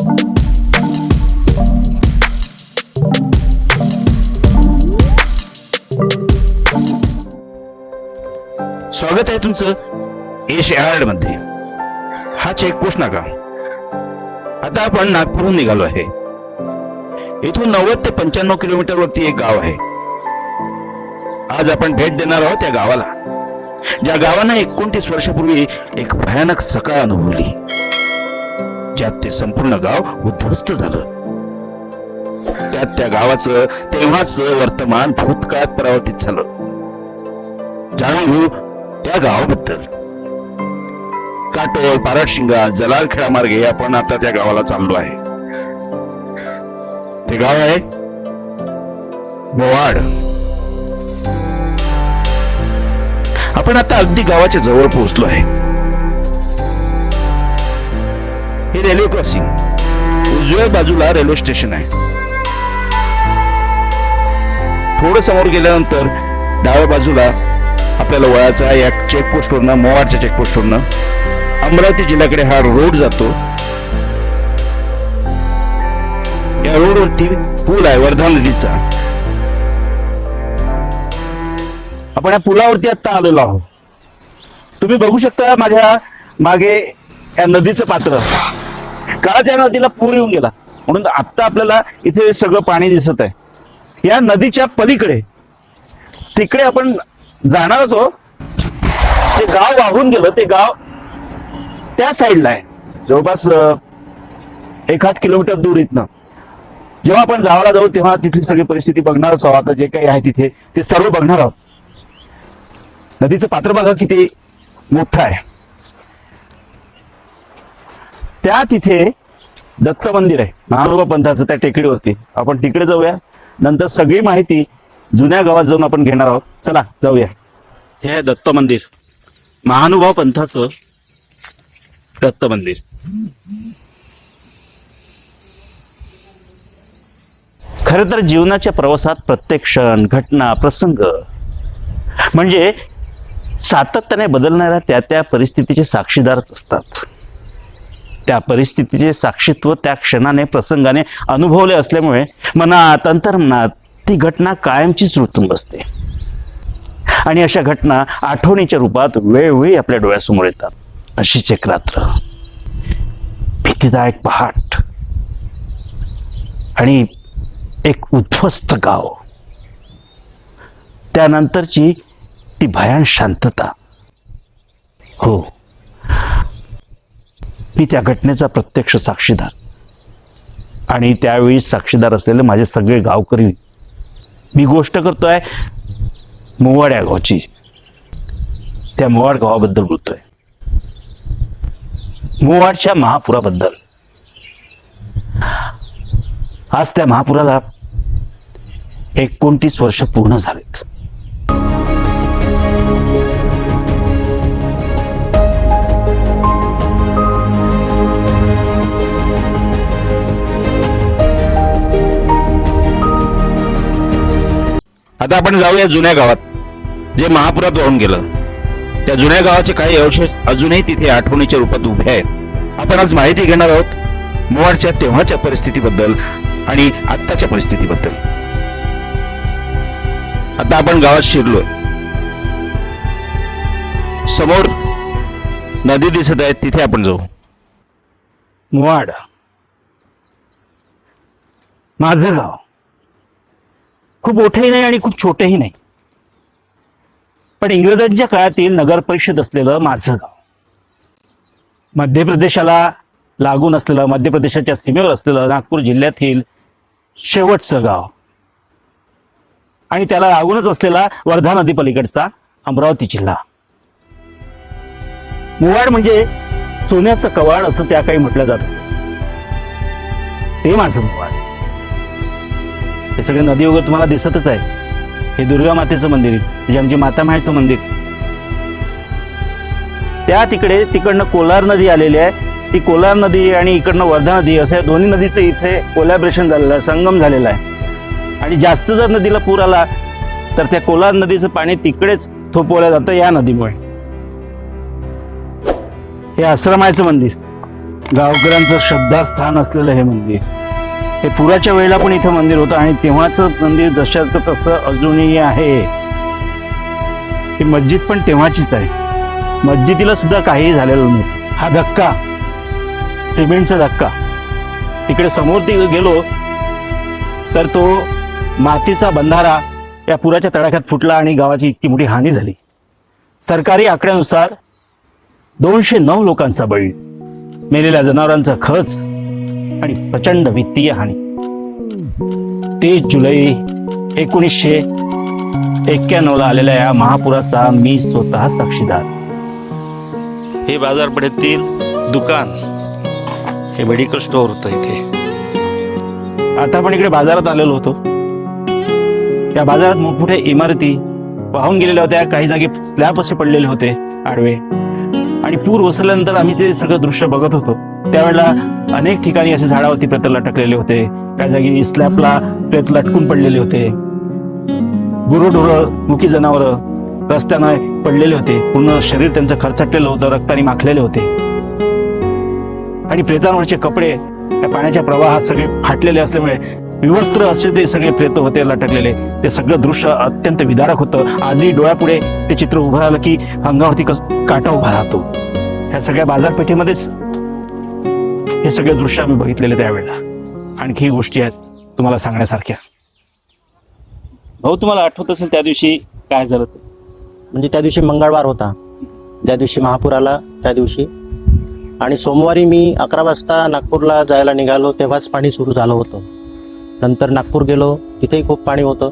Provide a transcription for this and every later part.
स्वागत आहे तुमचं एश यार्डमध्ये. हा चेकपोस्ट नाका. आता आपण नागपूरहून निघालो आहे. इथून नव्वद ते पंच्याण्णव किलोमीटर वरती एक गाव आहे. आज आपण भेट देणार आहोत त्या गावाला. ज्या गावानं एकोणतीस वर्षापूर्वी एक भयानक सकाळ अनुभवली. ज्यात ते संपूर्ण गाव उद्ध्वस्त झालं. त्यात त्या गावाचं तेव्हाच वर्तमान भूतकाळात परावर्तित झालं. जाणून घेऊ त्या गावाबद्दल. काटोल पारशिंगा जलाल मार्गे आपण आता त्या गावाला चाललो आहे. ते गाव आहे मोवाड. आपण आता अगदी गावाच्या जवळ पोहोचलो आहे. हे रेल्वे क्रॉसिंग उजव्या बाजूला रेल्वे स्टेशन आहे. थोडं समोर गेल्यानंतर डाव्या बाजूला आपल्याला वळायचा या चेकपोस्टवरनं मोवाडच्या चेकपोस्टवरनं अमरावती जिल्ह्याकडे हा रोड जातो. या रोडवरती पूल आहे वर्धा नदीचा. आपण या पुलावरती आता आलेलो आहोत. तुम्ही बघू शकता माझ्या मागे या नदीचं पात्र. काळाच्या नदीला पूर येऊन गेला. म्हणून आता आपल्याला इथे सगळं पाणी दिसत आहे. या नदीच्या पलीकडे तिकडे आपण जाणारच हो जे गाव वाहून गेलं ते गाव त्या साईडला आहे. जवळपास एखाद किलोमीटर दूर इथनं. जेव्हा आपण गावाला जाऊ तेव्हा तिथली सगळी परिस्थिती बघणारच आहोत. आता जे काही आहे तिथे ते सर्व बघणार आहोत. नदीचं पात्र बघा किती मोठं आहे? त्या तिथे दत्त मंदिर आहे. महानुभा पंथाचं त्या टेकडीवरती. आपण तिकडे जाऊया. नंतर सगळी माहिती जुन्या गावात जाऊन आपण घेणार आहोत. चला जाऊया. हे आहे दत्त मंदिर. महानुभाव पंथाचं दत्त मंदिर. खर तर जीवनाच्या प्रवासात प्रत्येक क्षण घटना प्रसंग म्हणजे सातत्याने बदलणाऱ्या त्या त्या परिस्थितीचे साक्षीदारच असतात. त्या परिस्थितीचे साक्षीत्व त्या क्षणाने प्रसंगाने अनुभवले असल्यामुळे मनात अंतर्मनात ती घटना कायमचीच रुतून बसते. आणि अशा घटना आठवणीच्या रूपात वेळोवेळी आपल्या डोळ्यासमोर येतात. अशीच एक रात्र. भीतीदायक पहाट. आणि एक उद्ध्वस्त गाव. त्यानंतरची ती भयान शांतता. हो. मी त्या घटनेचा प्रत्यक्ष साक्षीदार. आणि त्यावेळी साक्षीदार असलेले माझे सगळे गावकरी मी गोष्ट करतोय मोवाड या गावची. त्या मोवाड गावाबद्दल बोलतोय. मोवाडच्या महापुराबद्दल. आज त्या महापुराला एकोणतीस वर्ष पूर्ण झालेत. आता आपण जाऊया जुन्या गावात जे महापुरात वाहून गेलं. त्या जुन्या गावाचे काही अवशेष अजूनही तिथे आठवणीच्या रूपात उभे आहेत. आपण आज माहिती घेणार आहोत मोवाडच्या तेव्हाच्या परिस्थितीबद्दल आणि आत्ताच्या परिस्थितीबद्दल. आता आपण गावात शिरलोय. समोर नदी दिसत आहे तिथे आपण जाऊ. मोवाड. माझं गाव. खूप मोठेही नाही आणि खूप छोटेही नाही. पण इंग्रजांच्या काळातील नगर परिषद असलेलं माझं गाव मध्य प्रदेशाला लागून असलेलं मध्य प्रदेशाच्या सीमेवर असलेलं नागपूर जिल्ह्यातील शेवटचं गाव. आणि त्याला लागूनच असलेला वर्धा नदी पलीकडचा अमरावती जिल्हा. मुवाड म्हणजे सोन्याचं कवाड असं त्या काही म्हटलं जात. ते माझं मुवाड. हे सगळे नदी वगैरे तुम्हाला दिसतच आहे. हे दुर्गा मातेचं मंदिर म्हणजे आमची माता मायचं मंदिर. त्या तिकडे तिकडनं कोलार नदी आलेली आहे. ती कोलार नदी आणि इकडनं वर्धा नदी असं या दोन्ही नदीचं इथे कोलॅबरेशन झालेलं आहे संगम झालेला आहे. आणि जास्त जर नदीला पूर आला तर त्या कोलार नदीचं पाणी तिकडेच थोपवलं जातं या नदीमुळे. हे आश्रमाचं मंदिर. गावकऱ्यांचं श्रद्धास्थान असलेलं हे मंदिर. हे पुराच्या वेळेला पण इथं मंदिर होतं आणि तेव्हाचं मंदिर जशाचं तसं अजूनही आहे. ही मस्जिद पण तेव्हाचीच आहे. मस्जिदीला सुद्धा काहीही झालेलं नव्हतं. हा धक्का. सिमेंटचा धक्का. तिकडे समोर ती गेलो तर तो मातीचा बंधारा या पुराच्या तडाख्यात फुटला आणि गावाची इतकी मोठी हानी झाली. सरकारी आकड्यानुसार दोनशे नऊ लोकांचा बळी मेलेल्या जनावरांचा खच आणि प्रचंड वित्तीय हानी. तेवीस जुलै एकोणीसशे एक्क्याण्णवला आलेल्या या महापुराचा मी स्वतः साक्षीदार. हे बाजारपेठेतील दुकान हे मेडिकल स्टोअर होतं इथे. आता आपण इकडे बाजारात आलेलो होतो. या बाजारात मोठमोठ्या इमारती वाहून गेलेल्या होत्या काही जागी स्लॅब असे पडलेले होते आडवे. आणि पूर ओसरल्यानंतर आम्ही ते सगळं दृश्य बघत होतो. त्यावेळेला अनेक ठिकाणी असे झाडावरती प्रेत लटकलेले होते. काही जागी स्लॅबला प्रेत लटकून पडलेले होते. गुरुढोरं मुकी जनावरं रस्त्यानं पडलेले होते. पूर्ण शरीर त्यांचं खरचटलेलं होतं रक्ताने माखलेले होते. आणि प्रेतांवरचे कपडे त्या पाण्याच्या प्रवाहात सगळे फाटलेले असल्यामुळे विवस्त्र असे ते सगळे प्रेत होते लटकलेले. ते सगळं दृश्य अत्यंत विदारक होतं. आजही डोळ्यापुढे ते चित्र उभं राहिलं की अंगावरती कस काटा उभा राहतो. ह्या सगळ्या बाजारपेठेमध्येच हे सगळे दृश्य आम्ही बघितलेले त्यावेळेला. आणखी गोष्टी आहेत तुम्हाला सांगण्यासारख्या. भाऊ तुम्हाला आठवत असेल त्या दिवशी काय झालं ते? म्हणजे त्या दिवशी मंगळवार होता. ज्या दिवशी महापूर आला त्या दिवशी. आणि सोमवारी मी अकरा वाजता नागपूरला जायला निघालो तेव्हाच पाणी सुरू झालं होतं. नंतर नागपूर गेलो तिथेही खूप पाणी होतं.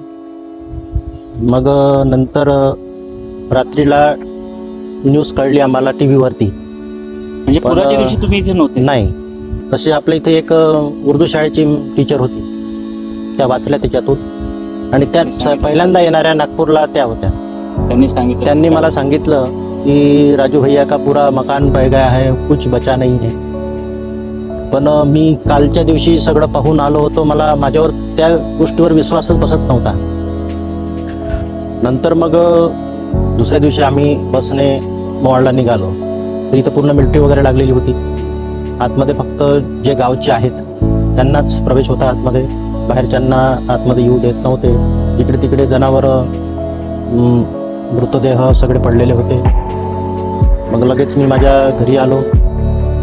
मग नंतर रात्रीला न्यूज कळली आम्हाला टी व्हीवरती म्हणजे पुराच्या दिवशी तुम्ही इथे नव्हते? नाही. तशी आपल्या इथे एक उर्दू शाळेची टीचर होती. त्या वाचल्या त्याच्यातून. आणि त्या पहिल्यांदा येणाऱ्या नागपूरला त्या होत्या. त्यांनी सांगितलं. त्यांनी मला सांगितलं की राजू भैया का पूरा मकान बह गया है कुछ बचा नहीं है. पण मी कालच्या दिवशी सगळं पाहून आलो होतो. मला माझ्यावर त्या गोष्टीवर विश्वासच बसत नव्हता. नंतर मग दुसऱ्या दिवशी आम्ही बसने मोवाडला निघालो. तर इथं पूर्ण मिलिटरी वगैरे लागलेली होती. आतमध्ये फक्त जे गावचे आहेत त्यांनाच प्रवेश होता आतमध्ये. बाहेरच्यांना आतमध्ये येऊ देत नव्हते. जिकडे तिकडे जनावरं मृतदेह सगळे पडलेले होते. मग लगेच मी माझ्या घरी आलो.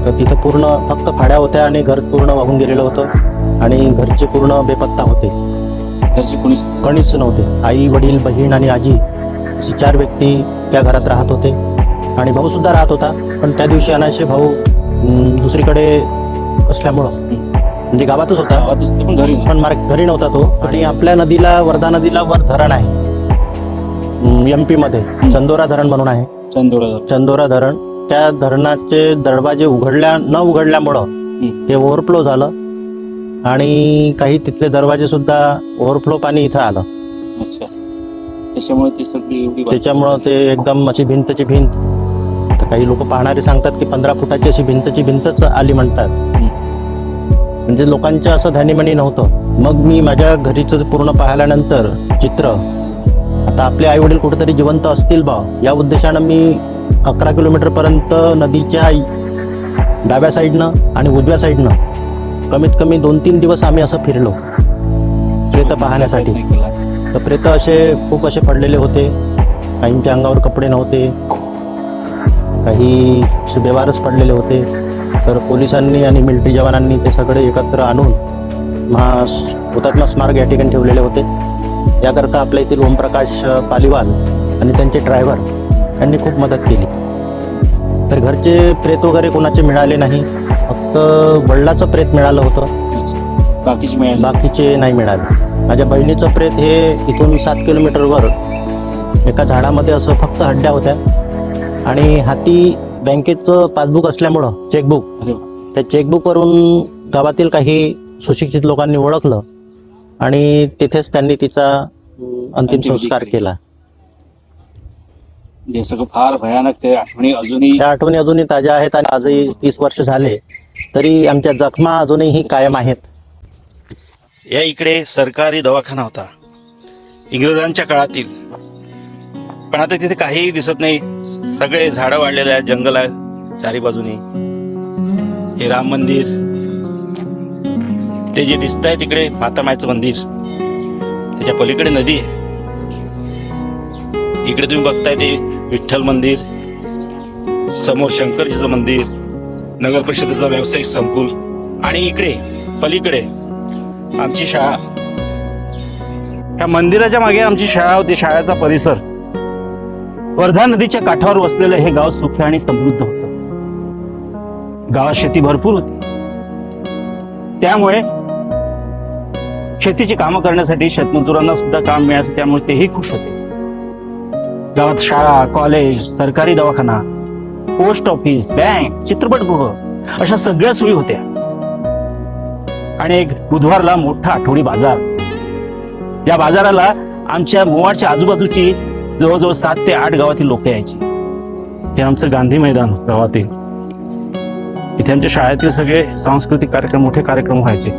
तर तिथं पूर्ण फक्त फाड्या होत्या आणि घर पूर्ण वाहून गेलेलं होतं. आणि घरचे पूर्ण बेपत्ता होते. घरची कोणीच कणीच नव्हते. आई वडील बहीण आणि आजी असे चार व्यक्ती त्या घरात राहत होते. आणि भाऊ सुद्धा राहत होता. पण त्या दिवशी अनायसे भाऊ दुसरीकडे असल्यामुळं. म्हणजे गावातच होता. गावातच होते, पण घरी नव्हते. पण मार्ग घरी नव्हता तो. आणि आपल्या नदीला वर्धा नदीला वर धरण आहे. एम पी मध्ये. चंदोरा धरण म्हणून आहे. चंदोरा चंदोरा धरण. त्या धरणाचे दरवाजे उघडल्या न उघडल्यामुळं हम्म. ते ओव्हरफ्लो झालं. आणि काही तिथले दरवाजे सुद्धा ओव्हरफ्लो पाणी इथं आलं. अच्छा. त्याच्यामुळे ते सगळी एवढी बातमी त्याच्यामुळं ते एकदम अशी भिंतची भिंत. तर काही लोक पाहणारे सांगतात की पंधरा फुटाची अशी भिंतची भिंतच आली म्हणतात. म्हणजे लोकांचं असं ध्यानीमनी नव्हतं. मग मी माझ्या घरीचं पूर्ण पाहिल्यानंतर चित्र आता आपले आई वडील कुठेतरी जिवंत असतील बा या उद्देशानं मी अकरा किलोमीटरपर्यंत नदीच्या डाव्या साईडनं आणि उजव्या साईडनं कमीत कमी दोन तीन दिवस आम्ही असं फिरलो. प्रेत पाहण्यासाठी. तर प्रेत असे खूप असे पडलेले होते. काहींच्या अंगावर कपडे नव्हते. काही बेवारच पडलेले होते. तर पोलिसांनी आणि मिलिटरी जवानांनी ते सगळे एकत्र आणून महा हुतात्मा स्मारक या ठिकाणी ठेवलेले होते. याकरता आपल्या येथील ओमप्रकाश पालिवाल आणि त्यांचे ड्रायव्हर यांनी खूप मदत केली. तर घरचे प्रेत वगैरे कोणाचे मिळाले नाही. फक्त वडिलाचं प्रेत मिळालं होतं. बाकीची मिळाली बाकीचे नाही मिळाले. माझ्या बहिणीचं प्रेत हे इथून सात किलोमीटरवर एका झाडामध्ये असं फक्त हड्ड्या होत्या. आणि हाती बँकेचं पासबुक असल्यामुळं चेकबुक. त्या चेकबुकवरून गावातील काही सुशिक्षित लोकांनी ओळखलं आणि तिथेच त्यांनी तिचा अंतिम संस्कार केला. हे सगळं फार भयानक ते आठवणी अजूनही त्या आठवणी अजूनही ताज्या आहेत आणि आजही तीस वर्ष झाले तरी आमच्या जखमा अजूनही कायम आहेत. या इकडे सरकारी दवाखाना होता. इंग्रजांच्या काळातील. पण आता तिथे काहीही दिसत नाही. सगळे झाडं वाढलेले आहेत जंगल आहे चारी बाजूनी. हे राम मंदिर. ते जे दिसत आहे तिकडे मातामायचं मंदिर. त्याच्या पलीकडे नदी आहे. इकडे तुम्ही बघताय ते विठ्ठल मंदिर. समोर शंकरजीचं मंदिर. नगर परिषदेचा व्यावसायिक संकुल. आणि इकडे पलीकडे आमची शाळा. या मंदिराच्या मागे आमची शाळा होती शाळेचा परिसर. वर्धा नदीच्या काठावर वसलेलं हे गाव सुखी आणि समृद्ध होतं. गावात शेती भरपूर होती. त्यामुळे शेतीची कामं करण्यासाठी शेतमजुरांना सुद्धा काम मिळायचं त्यामुळे तेही खुश होते. गावात शाळा कॉलेज सरकारी दवाखाना पोस्ट ऑफिस बँक चित्रपटगृह अशा सगळ्या सोयी होत्या. आणि एक बुधवारला मोठा आठवडी बाजार. या बाजाराला आमच्या मोवाडच्या आजूबाजूची जवळजवळ सात ते आठ गावातील लोक यायची. हे आमचं गांधी मैदान गावातील. इथे आमच्या शाळेतील सगळे सांस्कृतिक कार्यक्रम मोठे कार्यक्रम व्हायचे.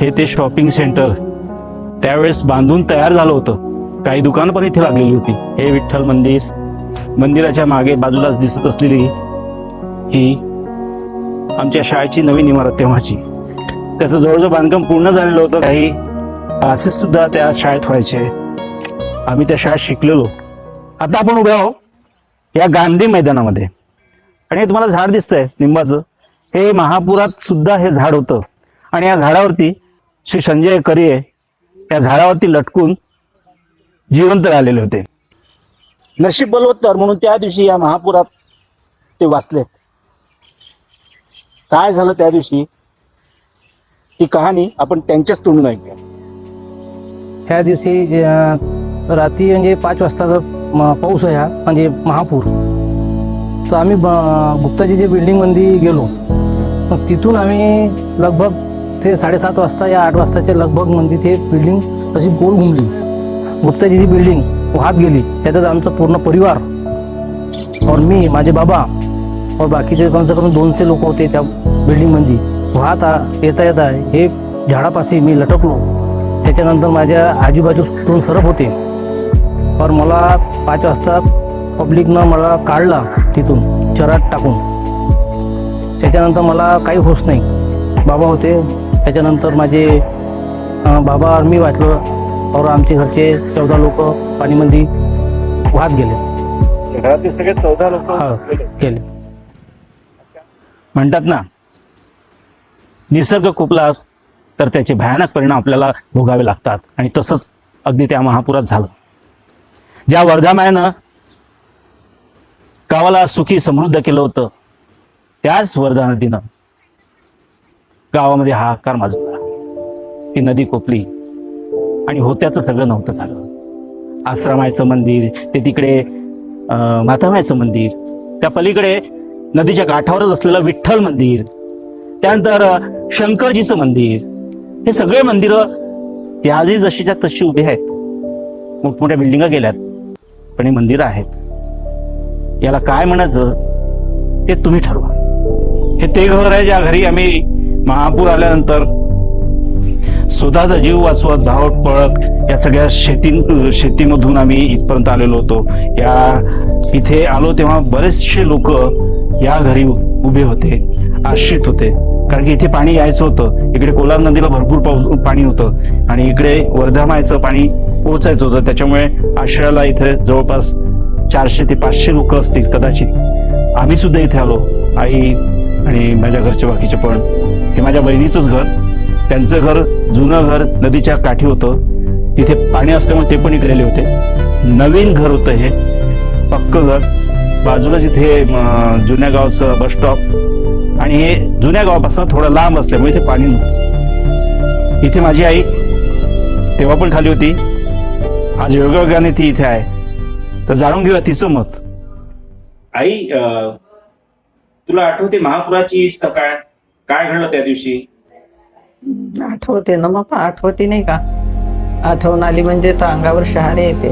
हे ते शॉपिंग सेंटर त्यावेळेस बांधून तयार झालं होतं. काही दुकानं पण इथे लागलेली होती. हे विठ्ठल मंदिर. मंदिराच्या मागे बाजूलाच दिसत असलेली ही आमच्या शाळेची नवीन इमारत तेव्हाची. त्याचं जवळजवळ बांधकाम पूर्ण झालेलं होतं. काही असे सुद्धा त्या शाळेत व्हायचे. आम्ही त्या शाळेत शिकलेलो. आता आपण उभे आहो या गांधी मैदानामध्ये. आणि हे तुम्हाला झाड दिसतंय निंबाचं हे महापुरात सुद्धा हे झाड होतं. आणि या झाडावरती श्री संजय करिये या झाडावरती लटकून जिवंत राहिलेले होते. नशीब बलवत्तर म्हणून त्या दिवशी या महापुरात ते वाचलेत. काय झालं त्या दिवशी? ही कहाणी आपण त्यांच्याच तोंडून ऐकूया. त्या दिवशी रात्री म्हणजे पाच वाजताचा म- पाऊस आहे हा म्हणजे महापूर. तर आम्ही ब- गुप्ताजीच्या बिल्डिंगमध्ये गेलो मग तिथून आम्ही लगभग ते साडेसात वाजता या आठ वाजताच्या लगभगमध्ये ते बिल्डिंग अशी गोल घुमली. गुप्ताजीची बिल्डिंग वाहत गेली त्याच्यात आमचा पूर्ण परिवार और मी माझे बाबा और बाकीचे कमसे कम दोनशे लोक होते त्या बिल्डिंगमध्ये वाहत येता येता हे झाडापाशी मी लटकलो. त्याच्यानंतर माझ्या आजूबाजूतून सरप होते. पर मला पाच वाजता पब्लिकनं मला काढला तिथून चरात टाकून. त्याच्यानंतर मला काही होश नाही. बाबा होते. त्याच्यानंतर माझे बाबा मी वाचलं. और आमचे घरचे चौदा लोक पाणीमध्ये वाहत गेले. घरातील सगळे चौदा लोक हा गेले. म्हणतात ना निसर्ग कुपला तर त्याचे भयानक परिणाम आपल्याला भोगावे लागतात. आणि तसंच अगदी त्या महापुरात झालं. ज्या वर्धामायानं गावाला सुखी समृद्ध केलं होतं त्याच वर्धा नदीनं गावामध्ये हाहाकार माजवला. ती नदी कोपली आणि होत्याचं सगळं नव्हतं झालं. आश्रमायचं मंदिर ते तिकडे अं, मातामायचं मंदिर त्या पलीकडे नदीच्या काठावरच असलेलं विठ्ठल मंदिर त्यानंतर शंकरजीचं मंदिर हे सगळे मंदिरं ते आजही जशीच्या तशी उभे आहेत. मोठमोठ्या बिल्डिंगा गेल्यात पण हे मंदिरं आहेत. याला काय म्हणायचं ते तुम्ही ठरवा. हे ते घर आहे ज्या घरी आम्ही महापूर आल्यानंतर स्वतःचा जीव वाचवत धावत पळत या सगळ्या शेती शेतीमधून आम्ही इथपर्यंत आलेलो होतो. या इथे आलो तेव्हा बरेचसे लोक या घरी उभे होते आश्रित होते. कारण की इथे पाणी यायचं होतं. इकडे कोलार नदीला भरपूर पाऊस पाणी होतं. आणि इकडे वर्धामायचं पाणी पोहोचायचं होतं. त्याच्यामुळे आश्रयाला इथे जवळपास चारशे ते पाचशे लोक असतील कदाचित. आम्ही सुद्धा इथे आलो. आई आणि माझ्या घरचे बाकीचे पण. हे माझ्या बहिणीचंच घर. त्यांचं घर जुनं घर नदीच्या काठी होतं. तिथे पाणी असल्यामुळे ते पण इकडे होते. नवीन घर होतं हे. पक्क घर. बाजूलाच इथे जुन्या गावचं बस स्टॉप आणि हे जुन्या गावापासून थोडं लांब असल्यामुळे इथे पाणी नव्हतं. इथे माझी आई तेव्हा पण खाली होती. आज योगायोगाने ती इथे आहे. तर जाणून घेऊया तिचं मत. आई तुला आठवते महापुराची सकाळ? काय घडलं त्या दिवशी? आठवते ना बाबा आठवते नाही का? आठवण आली म्हणजे तर अंगावर शहारे येते.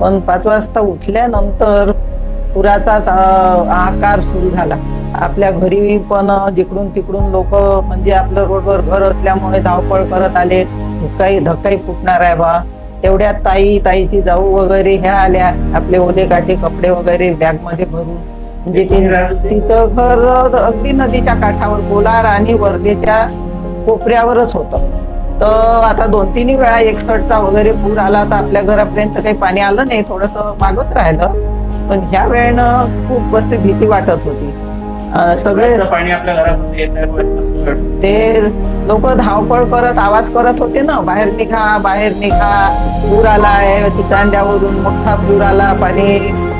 पण पाच वाजता उठल्यानंतर पुराचा आकार सुरू झाला. आपल्या घरी पण जिकडून तिकडून लोक म्हणजे आपलं रोडवर घर असल्यामुळे धावपळ करत आले धक्काही धक्काही फुटणार आहे बा. तेवढ्यात ताई ताईची जाऊ वगैरे ह्या आल्या. आपले ओदेकाचे कपडे वगैरे बॅगमध्ये भरून. म्हणजे तिचं घर अगदी नदीच्या काठावर कोलार आणि वर्धेच्या कोपऱ्यावरच होतं. तर आता दोन तीन वेळा एकसठचा वगैरे पूर आला तर आपल्या घरापर्यंत काही पाणी आलं नाही. थोडस मागच राहिलं. पण ह्या वेळेनं खूप अशी भीती वाटत होती. सगळे पाणी आपल्या घरामध्ये येत. ते लोक धावपळ करत आवाज करत होते ना बाहेर निघा बाहेर निघा पूर आलाय चिचांड्यावरून मोठा पूर आला पाणी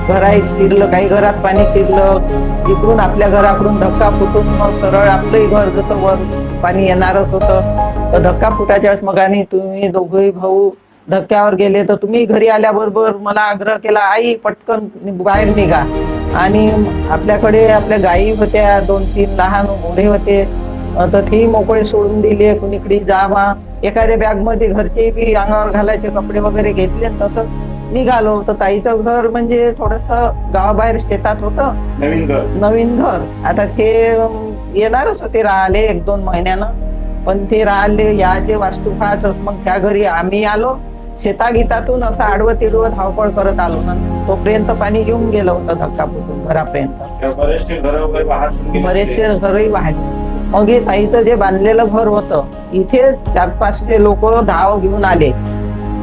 घरात शिरलं काही घरात पाणी शिरलं इकडून आपल्या घराकडून धक्का फुटून मग सरळ आपलंही घर जसं वर पाणी येणारच होतं तर धक्का फुटाच्या मगाने तुम्ही दोघही भाऊ धक्क्यावर गेले तर तुम्ही घरी आल्याबरोबर मला आग्रह केला आई पटकन बाहेर निघा आणि आपल्याकडे आपल्या गायी होत्या दोन तीन लहान घोडे होते. तर तेही मोकळे सोडून दिले कुणीकडे जावा एखाद्या बॅगमध्ये घरचे बी अंगावर घालायचे कपडे वगैरे घेतले तसं निघालो. तर ताईचं घर म्हणजे थोडस गावाबाहेर शेतात होतं. नवीन घर. नवीन घर. आता ते येणारच होते राहिले एक दोन महिन्यानं. पण ते राहिले याचे वास्तू पाहतच मग त्या घरी आम्ही आलो. शेतागीतातून असं आडवं तिडवं धावपळ करत आलो ना तोपर्यंत पाणी घेऊन गेलं होतं धक्का फुटून घरापर्यंत बरेचसे घरही वाहले मग हे ताईचं जे बांधलेलं घर होतं इथे चार पाचशे लोक धाव घेऊन आले.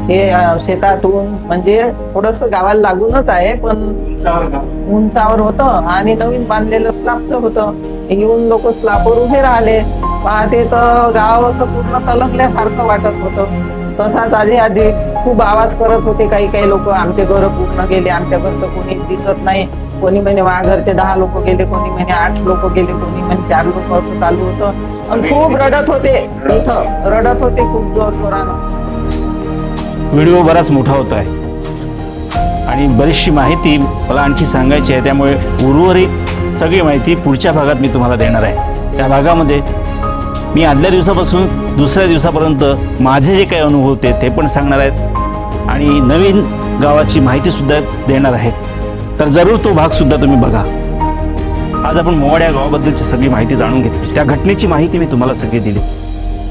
ते शेतातून म्हणजे थोडस गावाला लागूनच आहे पण. उंचावर होतं आणि नवीन बांधलेलं स्लाबचं होतं. येऊन लोक स्लाबवर उभे राहिले. पाहते तर गाव असं पूर्ण तलंगल्यासारखं वाटत होतं. तसाच आधी आधी खूप आवाज करत होते. काही काही लोक आमचे घर पूर्ण गेले. आमच्या घरचं कोणी दिसत नाही. कोणी म्हणे घरचे दहा लोक गेले. कोणी म्हणे आठ लोक गेले. कोणी म्हणे चार लोक असं चालू होतं. आणि खूप रडत होते. इथं रडत होते खूप जोर जोरानं. व्हिडिओ बराच मोठा होत आहे. आणि बरीचशी माहिती मला आणखी सांगायची आहे. त्यामुळे उर्वरित सगळी माहिती पुढच्या भागात मी तुम्हाला देणार आहे. त्या भागामध्ये मी आदल्या दिवसापासून दुसऱ्या दिवसापर्यंत माझे जे काही अनुभव होते ते पण सांगणार आहेत. आणि नवीन गावाची माहितीसुद्धा देणार आहे. तर जरूर तो भागसुद्धा तुम्ही बघा. आज आपण मोवाड या गावाबद्दलची सगळी माहिती जाणून घेतली. त्या घटनेची माहिती मी तुम्हाला सगळी दिली.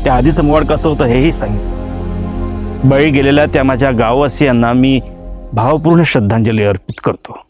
त्या आधीचं मोवाड कसं होतं हेही सांगितलं. बळी गेलेल्या त्या माझ्या गाववासियांना मी भावपूर्ण श्रद्धांजली अर्पित करतो.